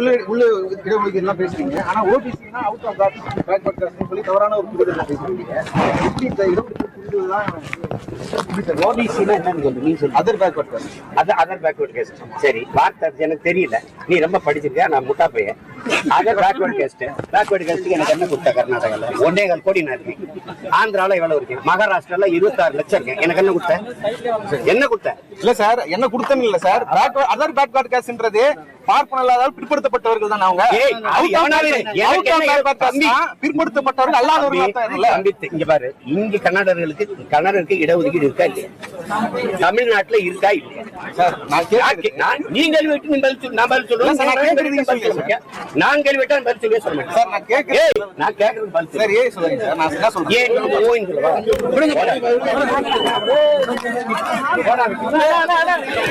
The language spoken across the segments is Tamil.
உள்ள உள்ள இடஒதுக்கீடுலாம் பேசுறீங்க. ஆனா ஓபிசினா அவுட் ஆஃப் பேக்வர்ட் காஸ்ட்னு சொல்லி தவறான ஒரு புரிதல் பேசுறீங்க. எப்படி இந்த இடஒதுக்கீடு எப்படி சார் ஓபிசினா என்னன்னு சொல்லு நீ சொல்லு அதர் பேக்வர்ட் காஸ்ட் அது அதர் பேக்வர்ட் கேஸ்ட் சரி வார்த்தை அது எனக்கு தெரியல. நீ ரொம்ப படிச்சிருக்க நான் முட்டா பையன் அதர் பேக்வர்ட் கேஸ்ட் பேக்வர்ட் கேஸ்ட்டுக்கு எனக்கு என்ன கொடுத்த கர்நாடகால? ஒன்னே கால் கோடி நான் இருக்கேன். ஆந்திரால எவ்வளவு இருக்கு? மகாராஷ்டிரால இருபத்தாறு லட்சம் இருக்கேன் எனக்கு என்ன கொடுத்த? என்ன கொடுத்த? இல்ல சார் என்ன கொடுத்தன்னு இல்ல சார். அதர் பேக்வர்ட் காஸ்ட்ன்றது பார்ப்பன இல்லாத பிற்படுத்தப்பட்டவர்கள் தான் அவங்க? பிற்படுத்தப்பட்டவர்கள் அல்லாதவர்கள் இங்க பாரு. இங்க கன்னடர்களுக்கு கன்னடருக்கு இடஒதுக்கீடு இருக்கா இல்லையா? தமிழ்நாட்டுல இருக்கா இல்லையா? சார் நான் நான் கே- நான் நீ கேள்வி. நான் பதில் சொல்லுவேன். நான் நீங்க கேள்வி விட்டா நீ பதில் சொல்லவே சொல்ல மாட்டேன். சார் நான் கேட்கறேன் ஏய், நான் கேட்கறது பதில் சொல்லு. சார் ஏன் சொல்றீங்க சார். நான் என்ன சொல்றேன்? ஏன் நீ ஓய்ன்னு சொல்லவா? விடுங்க,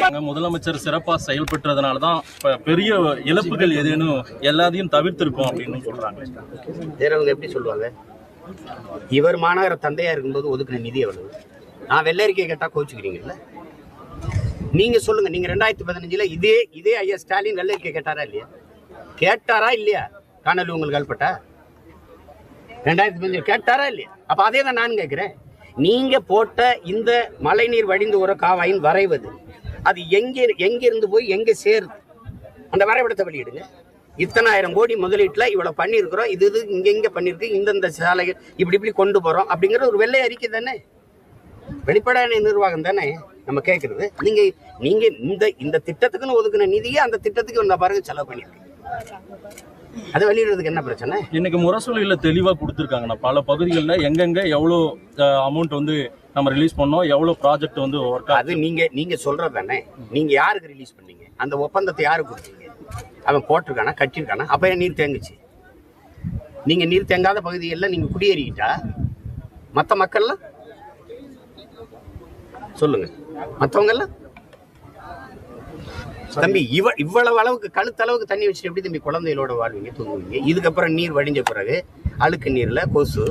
அங்க முதலமைச்சர் சிறப்பா செயல்பட்டதுனால தான் இப்ப பெரிய இழப்புகள் ஏதேனும் எல்லாத்தையும் தவிர்த்திருக்கோம் அப்படின்னு சொல்றாங்க. வேறவங்க எப்படி சொல்லுவாங்க? இவர் மாநகர தந்தையா இருக்கும்போது ஒதுக்குன நிதி எவ்வளவு? நான் வெள்ளரிக்கை கேட்டால் கோச்சுக்கிறீங்கல்ல நீங்கள் சொல்லுங்கள் நீங்கள் ரெண்டாயிரத்தி பதினஞ்சில் இதே இதே ஐயா ஸ்டாலின் வெள்ளரிக்கை கேட்டாரா இல்லையா? கேட்டாரா இல்லையா? காணல் உங்களுக்கு அல்பட்டா ரெண்டாயிரத்தி பதினஞ்சு கேட்டாரா இல்லையா? அப்போ அதே தான் நான் கேட்குறேன் நீங்கள் போட்ட இந்த மழைநீர் வடிந்து வர காவாயின் வரைவது அது எங்கே எங்கேருந்து போய் எங்கே சேருது? அந்த வரைபடத்தை வெளியிடுங்க. இத்தனாயிரம் கோடி முதலீட்டில் இவ்வளோ பண்ணியிருக்கிறோம். இது இது இங்கே இங்கே பண்ணியிருக்கு. இந்தந்த சாலைகள் இப்படி இப்படி கொண்டு போகிறோம் அப்படிங்கிற ஒரு வெள்ளை அறிக்கை தானே? வெளிப்படையான நிர்வாகம் தானே நம்ம கேட்கறது நீங்க நீங்க இந்த இந்த திட்டத்துக்குன்னு ஒதுக்குன நிதியை அந்த திட்டத்துக்கு இந்த பாருங்க செலவு பண்ணிருக்கீங்க அதை வெளியிடுறதுக்கு என்ன பிரச்சனை? இன்னைக்கு முரசொலியில தெளிவா கொடுத்துருக்காங்கண்ணா. பல பகுதிகளில் எங்கெங்க எவ்வளோ அமௌண்ட் வந்து நம்ம ரிலீஸ் பண்ணோம் எவ்வளோ ப்ராஜெக்ட் வந்து ஒர்க் அது நீங்க நீங்க சொல்றது தானே. நீங்க யாருக்கு ரிலீஸ் பண்ணீங்க? அந்த ஒப்பந்தத்தை யாருக்கு கொடுத்தீங்க? அவன் போட்டிருக்கானா கட்டியிருக்கானா? அப்ப ஏன் நீர் தேங்குச்சு? நீங்க நீர் தேங்காத பகுதிகளில் நீங்க குடியேறிக்கிட்டா மற்ற மக்கள்லாம் சொல்லுங்க. மற்றவங்க எல்லாம் தம்பி இவ இவ்வளவு அளவுக்கு கழுத்தளவுக்கு தண்ணி வச்சுட்டு எப்படி தம்பி குழந்தைகளோட வாழ்வீங்க தூங்குவீங்க? இதுக்கப்புறம் நீர் வடிஞ்ச பிறகு அழுக்கு நீரில் கொசு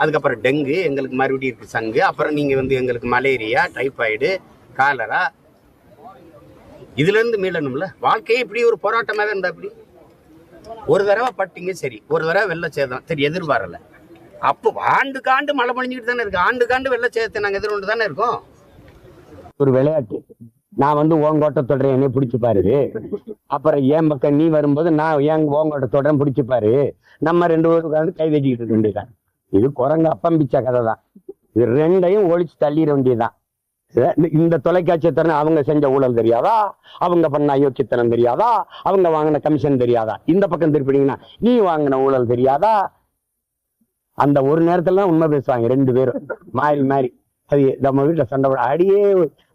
அதுக்கப்புறம் டெங்கு எங்களுக்கு மறுபடியும் இருக்கு சங்கு அப்புறம் நீங்கள் வந்து எங்களுக்கு மலேரியா டைபாய்டு காலரா. இதுலேருந்து மீளணும்ல? வாழ்க்கையே இப்படி ஒரு போராட்டமாக இருந்தா அப்படி ஒரு தடவை பட்டிங்க சரி. ஒரு தடவை வெள்ள சேதம். சரி எதிர்பாரலை. அப்போ ஆண்டுக்காண்டு மழை பொழிஞ்சுக்கிட்டு தானே இருக்கு. ஆண்டுக்கு ஆண்டு வெள்ள சேதத்தை நாங்கள் எதிர்கொண்டு தானே இருக்கோம். ஒரு விளையாட்டு. நான் வந்து ஓங்கோட்ட தொடரேன் என்னை பிடிச்சி பாரு. அப்புறம் என் பக்கம் நீ வரும்போது நான் ஏன் ஓங்கோட்ட தொடரேன் பிடிச்சிப்பாரு பாரு. நம்ம ரெண்டு பேரும் உட்காந்து கை வச்சுக்கிட்டு இருக்க வேண்டியதான் இது குரங்கு அப்பம் கதை தான். இது ரெண்டையும் ஒழிச்சு தள்ளிட வேண்டியதுதான். இந்த தொலைக்காட்சி திறன் அவங்க செஞ்ச ஊழல் தெரியாதா? அவங்க பண்ண அயோக்கியத்தனம் தெரியாதா? அவங்க வாங்கின கமிஷன் தெரியாதா? இந்த பக்கம் திருப்பினீங்கன்னா நீ வாங்கின ஊழல் தெரியாதா? அந்த ஒரு நேரத்துல உண்மை பேசுவாங்க ரெண்டு பேரும். மாறி மாறி. அது நம்ம வீட்டில் சண்டை அடியே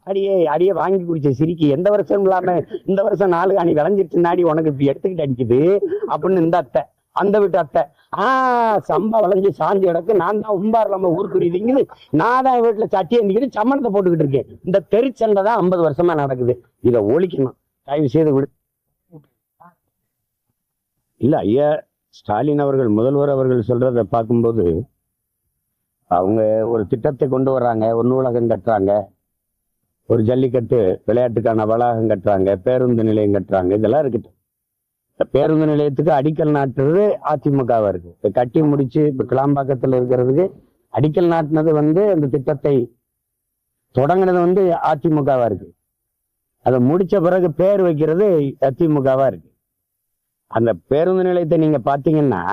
அடியே அடியே வாங்கி குடிச்ச சிரிக்கி. எந்த வருஷம் இல்லாம இந்த வருஷம் நாலு காணி விளைஞ்சிட்டு நாடி உனக்கு இப்படி எடுத்துக்கிட்டு அடிக்குது அப்படின்னு இந்த அத்தை அந்த வீட்டு அத்தை. ஆஹ் சம்பா விளைஞ்சு சாஞ்சி கிடக்கு. நான் தான் உம்பார் நம்ம ஊருக்குரியதுங்குது நான் தான் வீட்டுல சட்டியை எந்திக்கிட்டு சம்மணத்தை போட்டுக்கிட்டு இருக்கேன். இந்த தெருச்சண்டை தான் ஐம்பது வருஷமா நடக்குது. இதை ஒழிக்கணும். தயவு செய்து விடு. இல்ல ஐயா ஸ்டாலின் அவர்கள் முதல்வர் அவர்கள் சொல்றதை பார்க்கும்போது அவங்க ஒரு திட்டத்தை கொண்டு வர்றாங்க ஒரு நூலகம் கட்டுறாங்க ஒரு ஜல்லிக்கட்டு விளையாட்டுக்கான வளாகம் கட்டுறாங்க பேருந்து நிலையம் கட்டுறாங்க இதெல்லாம் இருக்கட்டும். இந்த பேருந்து நிலையத்துக்கு அடிக்கல் நாட்டுறது அதிமுகவா இருக்கு. இப்ப கட்டி முடிச்சு இப்ப கிளாம்பாக்கத்துல இருக்கிறதுக்கு அடிக்கல் நாட்டினது வந்து அந்த திட்டத்தை தொடங்கினது வந்து அதிமுகவா இருக்கு. அதை முடிச்ச பிறகு பேர் வைக்கிறது அதிமுகவா இருக்கு. அந்த பேருந்து நிலையத்தை நீங்க பாத்தீங்கன்னா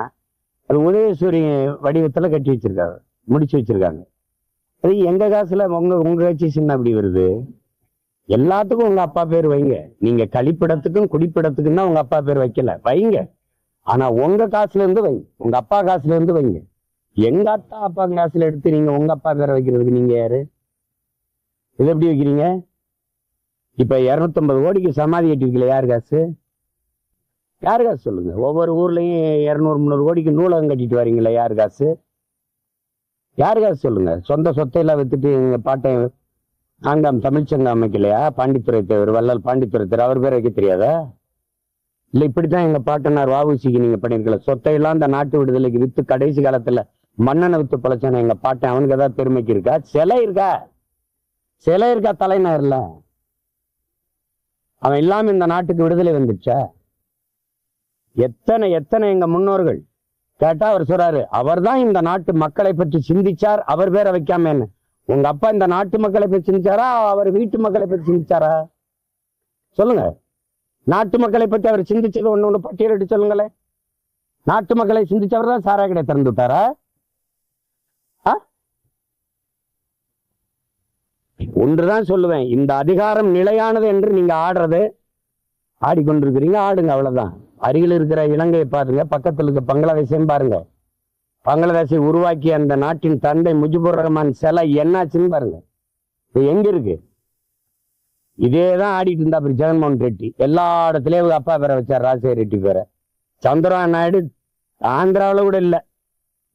அது உதயசூரிய வடிவத்துல கட்டி வச்சிருக்காங்க முடிச்சு வச்சிருக்காங்க. அது எங்க காசுல உங்க உங்க கட்சி சின்ன அப்படி வருது? எல்லாத்துக்கும் உங்க அப்பா பேர் வைங்க. நீங்க கழிப்பிடத்துக்கும் குடிப்பிடத்துக்கும் தான் உங்க அப்பா பேர் வைக்கல. வைங்க. ஆனா உங்க காசுல இருந்து வைங்க. உங்க அப்பா காசுல இருந்து வைங்க. எங்க அத்தா அப்பா காசுல எடுத்து நீங்க உங்க அப்பா பேரை வைக்கிறதுக்கு நீங்க யாரு? இது எப்படி வைக்கிறீங்க? இப்ப இருநூத்தம்பது கோடிக்கு சமாதி கட்டிருக்கல யார் காசு? யார் காசு சொல்லுங்க. ஒவ்வொரு ஊர்லயும் இருநூறு முந்நூறு கோடிக்கு நூலகம் கட்டிட்டு வரீங்களா. யார் காசு? யாருக்காவது சொல்லுங்க. சொந்த சொத்தையெல்லாம் வித்துட்டு எங்க பாட்டன் ஆங்காம் தமிழ்ச்சங்கம் அமைக்கலையா? பாண்டித்துறை தேவர் வள்ளல் பாண்டித்துறை தேவர் அவர் பேர் வைக்க தெரியாதா? இல்ல இப்படித்தான் எங்க பாட்டனார் வாவுசிக்கு நீங்க பண்ணிருக்கல. சொத்தையெல்லாம் அந்த நாட்டு விடுதலைக்கு வித்து கடைசி காலத்துல மன்னனை வித்து பழச்சான எங்க பாட்டன் அவனுக்கு ஏதாவது பெருமைக்கு இருக்கா? சிலை இருக்கா? சிலை இருக்கா தலைநகர்ல? அவன் இல்லாம இந்த நாட்டுக்கு விடுதலை வந்துச்சா எத்தனை எத்தனை எங்க முன்னோர்கள் கேட்டா அவர் சொல்றாரு அவர்தான் இந்த நாட்டு மக்களை பற்றி சிந்திச்சார் அவர் பேரை வைக்காம என்ன உங்க அப்பா இந்த நாட்டு மக்களை பற்றி சிந்திச்சாரா அவர் வீட்டு மக்களை பற்றி சிந்திச்சாரா? சொல்லுங்க. நாட்டு மக்களை பற்றி அவர் சிந்திச்சது ஒன்று ஒண்ணு பட்டியலிட்டு சொல்லுங்களேன். நாட்டு மக்களை சிந்திச்சவர் தான் சாரா கடை திறந்து விட்டாரா? ஆ? ஒன்றுதான் சொல்லுவேன். இந்த அதிகாரம் நிலையானது என்று நீங்க ஆடுறது ஆடிக்கொண்டிருக்கிறீங்க ஆடுங்க அவ்வளவுதான். அருகில் இருக்கிற இலங்கையை பாருங்க பக்கத்தில் இருக்க பங்களாதேசையும் பாருங்க. பங்களாதேஷை உருவாக்கிய அந்த நாட்டின் தந்தை முஜிபுர் ரஹ்மான் சிலை என்னாச்சுன்னு பாருங்க. இது எங்க இருக்கு? இதே தான் ஆடிட்டு இருந்தா அப்புறம் ஜெகன்மோகன் ரெட்டி. எல்லா இடத்துலயும் அப்பா பேரை வச்சார் ராஜசேகர் ரெட்டி பேரை. சந்திரா நாயுடு ஆந்திராவில் கூட இல்லை.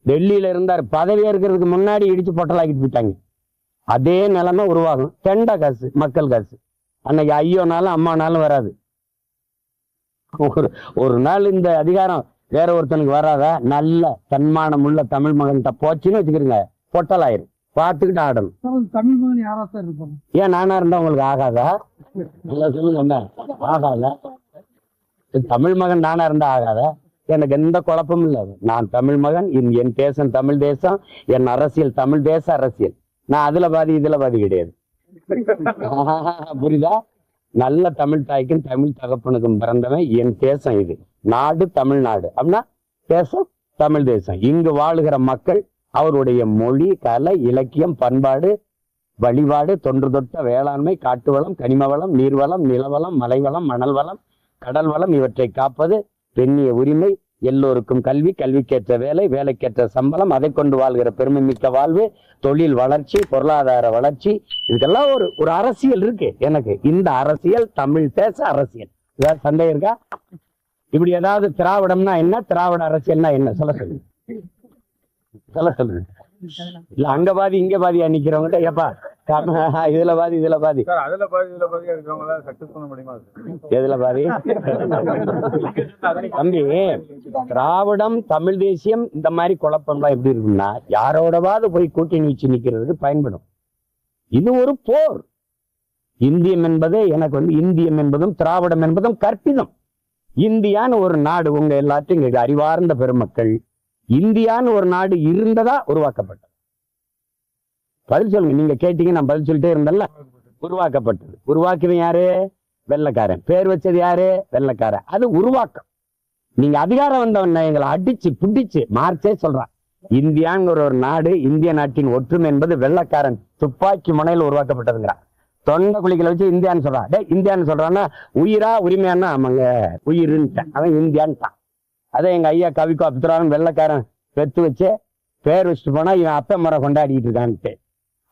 டெல்லியில இருந்தார். பதவியா இருக்கிறதுக்கு முன்னாடி இடிச்சு பொட்டலாக்கிட்டு போயிட்டாங்க. அதே நிலைமை உருவாகும். தெண்டா காசு மக்கள் காசு. அன்னைக்கு ஐயோனாலும் அம்மானாலும் வராது. ஒரு ஒரு நாள் இந்த அதிகாரம் வேற ஒருத்தனுக்கு வராதா நல்ல தன்மானம் உள்ள தமிழ் மகன்கிட்ட போச்சுன்னு வச்சுக்கிறீங்க பொட்டலாயிரும் பார்த்துக்கிட்டு ஆடணும். தமிழ் மகன் யாரா சார் இருப்பாங்க? ஏன் நானா இருந்தா உங்களுக்கு ஆகாதா? நல்லா சொல்லுங்க என்ன ஆகாதா. தமிழ் மகன் நானா இருந்தா ஆகாதா? எனக்கு எந்த குழப்பமும் இல்லை. நான் தமிழ் மகன் என் என் தேசம் தமிழ் தேசம் என் அரசியல் தமிழ் தேச அரசியல். நான் அதுல பாதி இதுல பாதி கிடையாது. புரியுதா? நல்ல தமிழ் தாய்க்கும் தமிழ் தகப்பனுக்கும் பிறந்தவன் என் தேசம் இது. நாடு தமிழ்நாடு. அப்படின்னா தேசம் தமிழ் தேசம். இங்கு வாழுகிற மக்கள் அவருடைய மொழி கலை இலக்கியம் பண்பாடு வழிபாடு தொன்று தொட்ட வேளாண்மை காட்டு வளம் கனிம வளம் நீர்வளம் நிலவளம் மலைவளம் மணல் வளம் கடல் வளம் இவற்றை காப்பது பெண்ணிய உரிமை எல்லோருக்கும் கல்வி கல்விக்கேற்ற வேலை வேலைக்கேற்ற சம்பளம் அதை கொண்டு வாழ்கிற பெருமை மிக்க வாழ்வு தொழில் வளர்ச்சி பொருளாதார வளர்ச்சி இதுக்கெல்லாம் ஒரு ஒரு அரசியல் இருக்கு எனக்கு. இந்த அரசியல் தமிழ் தேச அரசியல். ஏதாவது சந்தேகம் இருக்கா? இப்படி ஏதாவது திராவிடம்னா என்ன? திராவிட அரசியல்னா என்ன? சொல்ல சொல்லுங்க சொல்ல சொல்லுங்க இல்ல அங்க பாதி இங்க பாதியா நிக்கிறவங்க ஏப்பா இதுல பாதி இதுல பாதி. அதுல பாதி இதுல பாதியா இருக்கவங்கள சக்சஸ் பண்ண முடியுமா? எதுல பாதி? தம்பி திராவிடம் தமிழ் தேசியம் இந்த மாதிரி குழப்பம்லாம் எப்படி இருக்கும்னா யாரோடவாது போய் கூட்டணி வச்சு நிக்கிறதுக்கு பயன்படும். இது ஒரு போர். இந்தியம் என்பது எனக்கு வந்து இந்தியம் என்பதும் திராவிடம் என்பதும் கற்பிதம். இந்தியான்னு ஒரு நாடு உங்க எல்லாத்தையும் அறிவார்ந்த பெருமக்கள் இந்தியான்னு ஒரு நாடு இருந்ததா உருவாக்கப்பட்டது. பதில் சொல்லுங்க. நீங்க கேட்டீங்க நான் பதில் சொல்லிட்டே இருந்தேன்ல. உருவாக்கப்பட்டது. உருவாக்குவன் யாரு? வெள்ளைக்காரன். பேர் வச்சது யாரு? வெள்ளைக்காரன். அது உருவாக்கம். நீங்க அதிகாரம் வந்தவன் எங்களை அடிச்சு பிடிச்சு மார்ச்சே சொல்றான். இந்தியாங்கிற ஒரு நாடு இந்திய நாட்டின் ஒற்றுமை என்பது வெள்ளைக்காரன் துப்பாக்கி முனையில் உருவாக்கப்பட்டதுங்கிறான். தொண்டை குழிகளை வச்சு இந்தியான்னு சொல்றான். டே இந்தியான்னு சொல்றான்னா உயிரா உரிமையானா ஆமாங்க உயிருன்ட்டான். அவன் இந்தியான்ட்டான். அதே எங்க ஐயா கவிக்கோ அப்துரான் வெள்ளைக்காரன் பெத்து வச்சு பேர் வச்சுட்டு போனா இவன் அப்ப முறை கொண்டாடிட்டு இருக்கான்ட்டு.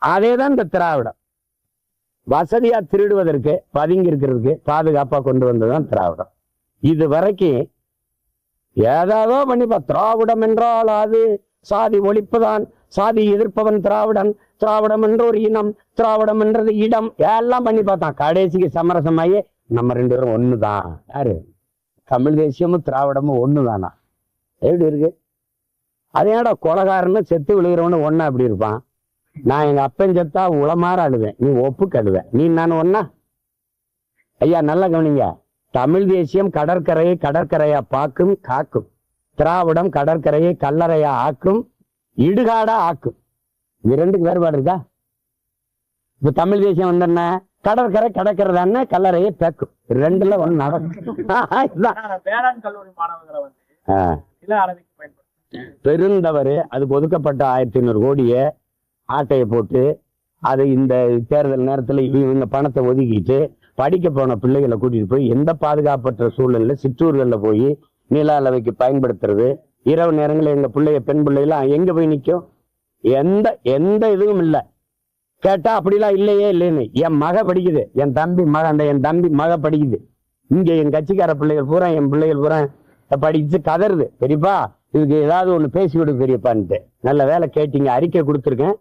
அதே தான் இந்த திராவிடம். வசதியா திருடுவதற்கு பதுங்கி இருக்கிறதுக்கு பாதுகாப்பா கொண்டு வந்ததுதான் திராவிடம். இது வரைக்கும் ஏதாவதோ பண்ணிப்பா திராவிடம் என்றால் அது சாதி ஒழிப்புதான் சாதி எதிர்ப்பவன் திராவிடன் திராவிடம் என்ற ஒரு இனம் திராவிடம் என்றது இடம் எல்லாம் பண்ணி பார்த்தான் கடைசிக்கு சமரசமாயே நம்ம ரெண்டு பேரும் ஒண்ணுதான். யாரு? தமிழ் தேசியமும் திராவிடமும் ஒண்ணுதானா? எப்படி இருக்கு? அதேடா கொலகாரன்னு செத்து விழுகிறவனு ஒன்னா அப்படி இருப்பான்? நான் எங்க அப்பன் செத்தா உளமாற அழுவேன். நீ ஒப்புக்கு அழுவேன் நீ நான் ஒன்னா? ஐயா நல்லா கவனிங்க. தமிழ் தேசியம் கடற்கரையை கடற்கரையா பாக்கும் காக்கும். திராவிடம் கடற்கரையை கல்லறையா ஆக்கும் இடுகாடா ஆக்கும். இது ரெண்டுக்கு வேறுபாடு இருக்கா? இப்ப தமிழ் தேசியம் வந்து என்ன கடற்கரை கடற்கரை தானே கல்லறையை பேக்கும். ரெண்டுல ஒண்ணு நடக்கும். பெருந்தவறு அதுக்கு ஒதுக்கப்பட்ட ஆயிரத்தி ஐநூறு கோடியை ஆட்டையை போட்டு அது இந்த தேர்தல் நேரத்தில் இவங்க பணத்தை ஒதுக்கிட்டு படிக்க போன பிள்ளைகளை கூட்டிகிட்டு போய் எந்த பாதுகாப்பற்ற சூழலில் சிற்றூர்களில் போய் நில அளவைக்கு பயன்படுத்துறது? இரவு நேரங்களில் எங்கள் பிள்ளைய பெண் பிள்ளைகளாம் எங்கே போய் நிற்கும் எந்த எந்த இதுவும் இல்லை. கேட்டால் அப்படிலாம் இல்லையே இல்லைன்னு. என் மக படிக்குது. என் தம்பி மக அந்த என் தம்பி மக படிக்குது. இங்கே என் கட்சிக்கார பிள்ளைகள் பூரா என் பிள்ளைகள் பூரா படிச்சு கதறுது. பெரியப்பா இதுக்கு ஏதாவது ஒன்று பேசி விடு பெரியப்பான்ட்டு. நல்ல வேலை கேட்டீங்க அறிக்கை கொடுத்துருக்கேன்.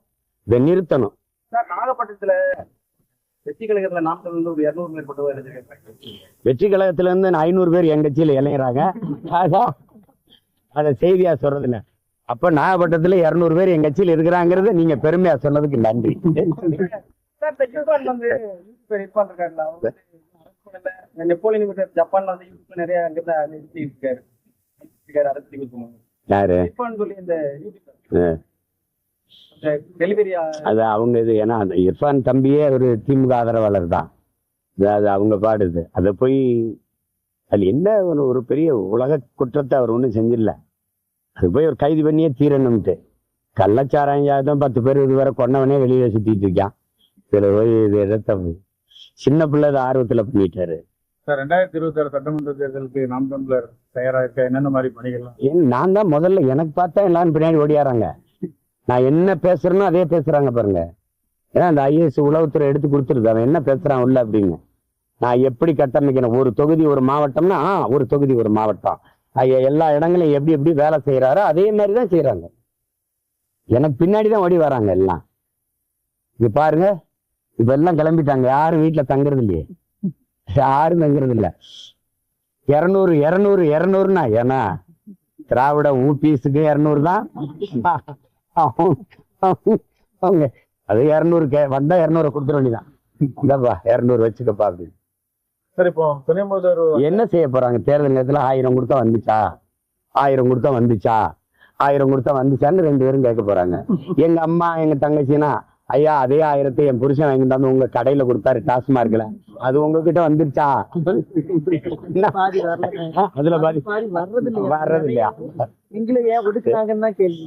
இதை நிறுத்தணும். சார் நாகப்பட்டினத்துல வெற்றி கழகத்துல நாமக்கல் இருந்து ஒரு இருநூறு மேற்பட்டவர் வெற்றி கழகத்துல இருந்து ஐநூறு பேர் என் கட்சியில இளைஞராங்க அதான் அதை செய்தியா சொல்றதுல அப்ப நாகப்பட்டினத்துல இருநூறு பேர் என் கட்சியில இருக்கிறாங்கிறத நீங்க பெருமையா சொன்னதுக்கு நன்றி. நெப்போலியன் ஜப்பான்ல வந்து நிறைய அங்கிருந்து யாரு? சொல்லி இந்த அது அவங்க இது ஏன்னா அந்த இர்ஃபான் தம்பியே ஒரு திமுக ஆதரவாளர் தான். அது- அவங்க பாடுது. அதை போய் அது என்ன ஒரு ஒரு பெரிய உலக குற்றத்தை அவர் ஒன்றும் செஞ்சிடல. அது போய் ஒரு கைது பண்ணியே தீரணும்ட்டு. கள்ளச்சாராயம் பத்து பேர் இதுவரை கொண்டவனே வெளியில சுத்திட்டு இருக்கான். இதுல போய் இது தப்பு சின்ன பிள்ளை ஆர்வத்துல பண்ணிட்டாரு. சார் ரெண்டாயிரத்தி இருபத்தி ஆறு சட்டமன்ற தேர்தலுக்கு நாம் தமிழர் தயாரா இருக்க? என்னென்ன மாதிரி பணிகள்லாம்? ஏன் நான் தான் முதல்ல எனக்கு பார்த்தா எல்லாரும் பின்னாடி ஓடியாராங்க. நான் என்ன பேசுறேனோ அதே பேசுறாங்க பாருங்க. ஏன்னா அந்த ஐஏஎஸ் உளவுத்துறை எடுத்து கொடுத்துருது. அவன் என்ன பேசுறான் உள்ள அப்படின்னு. நான் எப்படி கட்டமைக்கிறேன் ஒரு தொகுதி ஒரு மாவட்டம்னா ஆ, ஒரு தொகுதி ஒரு மாவட்டம். எல்லா இடங்களையும் எப்படி எப்படி வேலை செய்யறாரோ அதே மாதிரி தான் செய்யறாங்க எனக்கு பின்னாடி தான் ஓடி வராங்க எல்லாம். இது பாருங்க. இப்ப எல்லாம் கிளம்பிட்டாங்க. யாரும் வீட்டுல தங்குறது இல்லையே. யாரும் தங்குறது இல்ல. இருநூறு இருநூறு இருநூறுனா ஏன்னா திராவிட ஊபிஸுக்கு இரநூறு தான். அவங்க- அது இரநூறு கே வந்தா இரநூறு கொடுத்துட வேண்டியதான் இந்தப்பா இரநூறு வச்சுக்கப்பா அப்படின்னு. சார் இப்போ துணை முதல்வர் என்ன செய்ய போறாங்க? தேர்தல் நேரத்துல ஆயிரம் கொடுத்தா வந்துச்சா? ஆயிரம் கொடுத்தா வந்துச்சா? ஆயிரம் கொடுத்தா வந்துச்சான்னு ரெண்டு பேரும் கேட்க போறாங்க. எங்க அம்மா எங்க தங்கச்சினா ஐயா அதே ஆயிரத்தை என் புருஷன் வாங்கி தந்து உங்க கடையில கொடுத்தாரு டாஸ்மார்க்ல. அது உங்ககிட்ட வந்துருச்சா? என்ன? பாதி வரல. ஆ, அதுல பாதி பாதி வர்றது இல்லையா எங்களை ஏன் ஒடுக்குனாங்கன்னு தான் கேள்வி.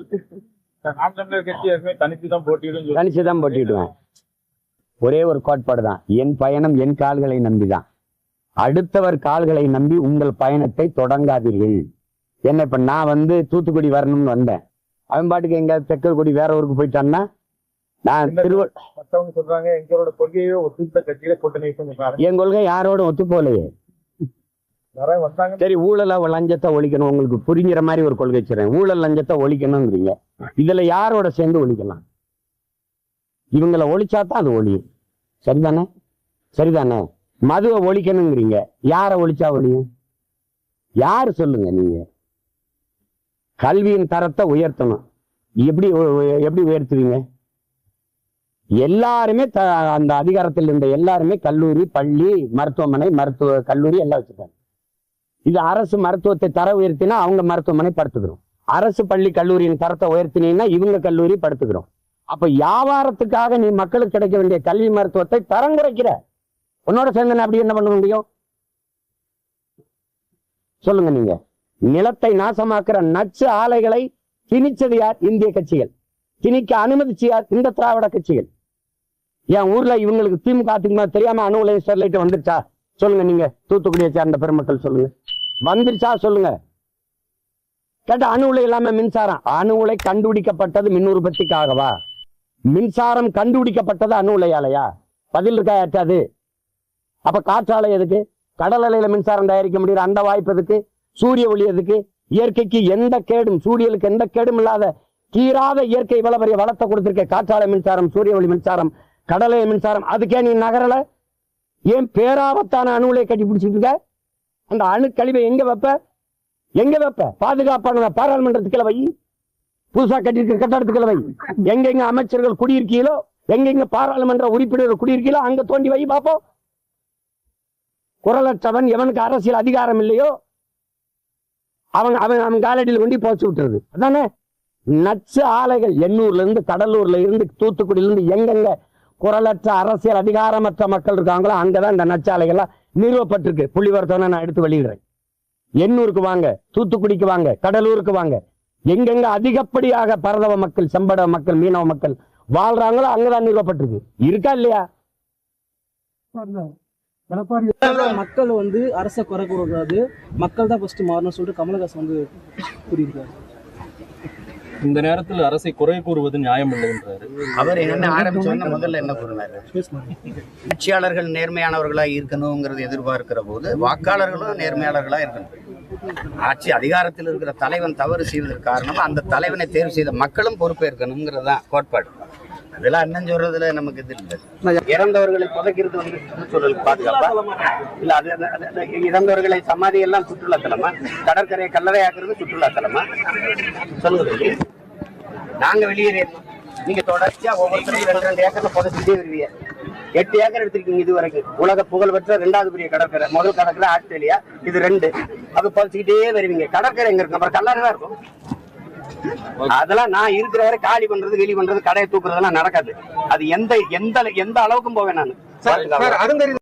நாம் தமிழர் கட்சி ஏற்கனவே தனித்து தான் போட்டியிடும் சொல்லி தனிச்சு தான் போட்டிடுவேன் ஒரே ஒரு கோட்பாடு தான் என் பயணம் என் கால்களை நம்பிதான். அடுத்தவர் கால்களை நம்பி உங்கள் பயணத்தை தொடங்காதீர்கள். என்ன இப்ப நான் வந்து தூத்துக்குடி வரணும்னு வந்தேன். அவன் பாட்டுக்கு எங்க தெற்குடி வேற ஊருக்கு போயிட்டான்னா நான் திருவ சொல்றாங்க எங்களோட கொள்கையை ஒத்துழைத்த கட்சியில கூட்டணி. என் கொள்கை யாரோட ஒத்து போலையே சரி ஊழல லஞ்சத்தை ஒழிக்கணும். உங்களுக்கு புரிஞ்சுற மாதிரி ஒரு கொள்கை வச்சுறேன். ஊழல் லஞ்சத்தை ஒழிக்கணுங்கிறீங்க. இதுல யாரோட சேர்ந்து ஒழிக்கலாம்? இவங்களை ஒழிச்சா தான் அது ஒழியும். சரிதானே? சரிதானே? மதுவை ஒழிக்கணுங்கிறீங்க. யாரை ஒழிச்சா ஒழியும்? யார் சொல்லுங்க நீங்க? கல்வியின் தரத்தை உயர்த்தணும். எப்படி எப்படி உயர்த்துவீங்க? எல்லாருமே த- அந்த அதிகாரத்தில் இருந்த எல்லாருமே கல்லூரி பள்ளி மருத்துவமனை மருத்துவ கல்லூரி எல்லாம் வச்சுட்டாங்க இது அரசு மருத்துவத்தை தர உயர்த்தினா அவங்க மருத்துவமனை படுத்துக்கிறோம். அரசு பள்ளி கல்லூரியின் தரத்தை உயர்த்தினீங்கன்னா இவங்க கல்லூரி படுத்துக்கிறோம். அப்ப வியாபாரத்துக்காக நீ மக்களுக்கு கிடைக்க வேண்டிய கல்வி மருத்துவத்தை தரம் குறைக்கிற உன்னோட சேர்ந்து அப்படி என்ன பண்ண முடியும்? சொல்லுங்க நீங்க. நிலத்தை நாசமாக்குற நச்சு ஆலைகளை திணிச்சது யார்? இந்திய கட்சிகள். திணிக்க அனுமதிச்சு யார்? இந்த திராவிட கட்சிகள். என் ஊர்ல இவங்களுக்கு திமுக அதிமுக தெரியாம அணு உலை ஸ்டெர்லைட் வந்துருச்சா? சொல்லுங்க நீங்க. தூத்துக்குடியை சேர்ந்த பெருமக்கள் சொல்லுங்க. வந்துருச்சா சொல்லுங்க. கேட்ட அணு உலை இல்லாம மின்சாரம். அணு உலை கண்டுபிடிக்கப்பட்டது மின் உற்பத்திக்காகவா மின்சாரம் கண்டுபிடிக்கப்பட்டது அணு உலையாலையா? பதில் இருக்கா யாச்சாது அப்ப காற்றாலை எதுக்கு? கடல் அலையில மின்சாரம் தயாரிக்க முடியும் அந்த வாய்ப்பு எதுக்கு? சூரிய ஒளி எதுக்கு? இயற்கைக்கு எந்த கேடும் சூரியனுக்கு எந்த கேடும் இல்லாத தீராத இயற்கை இவ்வளவு பெரிய வளத்தை கொடுத்திருக்க காற்றாலை மின்சாரம் சூரிய ஒளி மின்சாரம் கடலை மின்சாரம். அதுக்கே நீ நகரல? ஏன் பேராபத்தான அணு உலையை கட்டி பிடிச்சிட்டு இருக்க? அந்த அணுக்கழிவை எங்க வைப்ப? எங்க வைப்ப? பாதுகாப்பான பாராளுமன்றத்துக்குள்ள வை. புதுசா கட்டியிருக்க கட்டடத்துக்குள்ள வை. எங்கெங்க அமைச்சர்கள் குடியிருக்கீங்களோ எங்கெங்க பாராளுமன்ற உறுப்பினர்கள் குடியிருக்கீங்களோ அங்க தோண்டி வை பார்ப்போம் குரலற்றவன் எவனுக்கு அரசியல் அதிகாரம் இல்லையோ அவன் அவன் அவன் காலடியில் கொண்டு போச்சு விட்டுறது. அதானே? நச்சு ஆலைகள் எண்ணூர்ல இருந்து கடலூர்ல இருந்து தூத்துக்குடியில இருந்து எங்கெங்க குரலற்ற அரசியல் அதிகாரமற்ற மக்கள் இருக்காங்களோ அங்கதான் இந்த நச்சாலைகள்லாம் நிறுவப்பட்டிருக்கு. புள்ளிவரத்தோட நான் எடுத்து வெளியிடுறேன். எண்ணூருக்கு வாங்க தூத்துக்குடிக்கு வாங்க கடலூருக்கு வாங்க. எங்கெங்க அதிகப்படியாக பரதவ மக்கள் செம்பட மக்கள் மீனவ மக்கள் வாழ்றாங்களோ அங்கதான் நிறுவப்பட்டிருக்கு. இருக்கா இல்லையா? மக்கள் வந்து அரச குறை கூடாது மக்கள் தான் ஃபர்ஸ்ட் மாறணும் சொல்லிட்டு கமலஹாசன் வந்து கூறியிருக்காரு. இந்த நேரத்தில் அரசை குறை கூறுவது நியாயம் இல்லைன்றாரு அவர் என்ன ஆரம்பிச்சோன்னா முதல்ல என்ன கூறினாரு? ஆட்சியாளர்கள் நேர்மையானவர்களா இருக்கணுங்கிறது எதிர்பார்க்கிற போது வாக்காளர்களும் நேர்மையாளர்களாக இருக்கணும். ஆட்சி அதிகாரத்தில் இருக்கிற தலைவன் தவறு செய்வதற்கு காரணம் அந்த தலைவனை தேர்வு செய்த மக்களும் பொறுப்பேற்கணுங்கிறது தான் கோட்பாடு. அதெல்லாம் அண்ணன் சொல்றதுல நமக்கு இது இல்லை. இறந்தவர்களை புதைக்கிறது வந்து சுற்றுச்சூழல் பாதுகாப்பா? இல்ல அது இறந்தவர்களை சமாதி எல்லாம் சுற்றுலாத்தலமா கடற்கரையை கல்லறையாக்குறது சுற்றுலாத்தலமா? சொல்லுங்க. நாங்க வெளியேறிடணும் நீங்க தொடர்ச்சியா ஒவ்வொருத்தரையும் ரெண்டு ரெண்டு ஏக்கர்ல புதைச்சிட்டே வருவீங்க. எட்டு ஏக்கர் எடுத்திருக்கீங்க இது வரைக்கும். உலக புகழ்பெற்ற ரெண்டாவது பெரிய கடற்கரை. முதல் கடற்கரை ஆஸ்திரேலியா. இது ரெண்டு. அது பறிச்சுக்கிட்டே வருவீங்க. கடற்கரை எங்க இருக்கு அப்புறம் கல்லாறு தான் இருக்கும். அதெல்லாம் நான் இருக்கிற வரை காலி பண்றது வெளி பண்றது கடையை தூக்குறதெல்லாம் நடக்காது. அது எந்த எந்த எந்த அளவுக்கும் போவேன் நான்.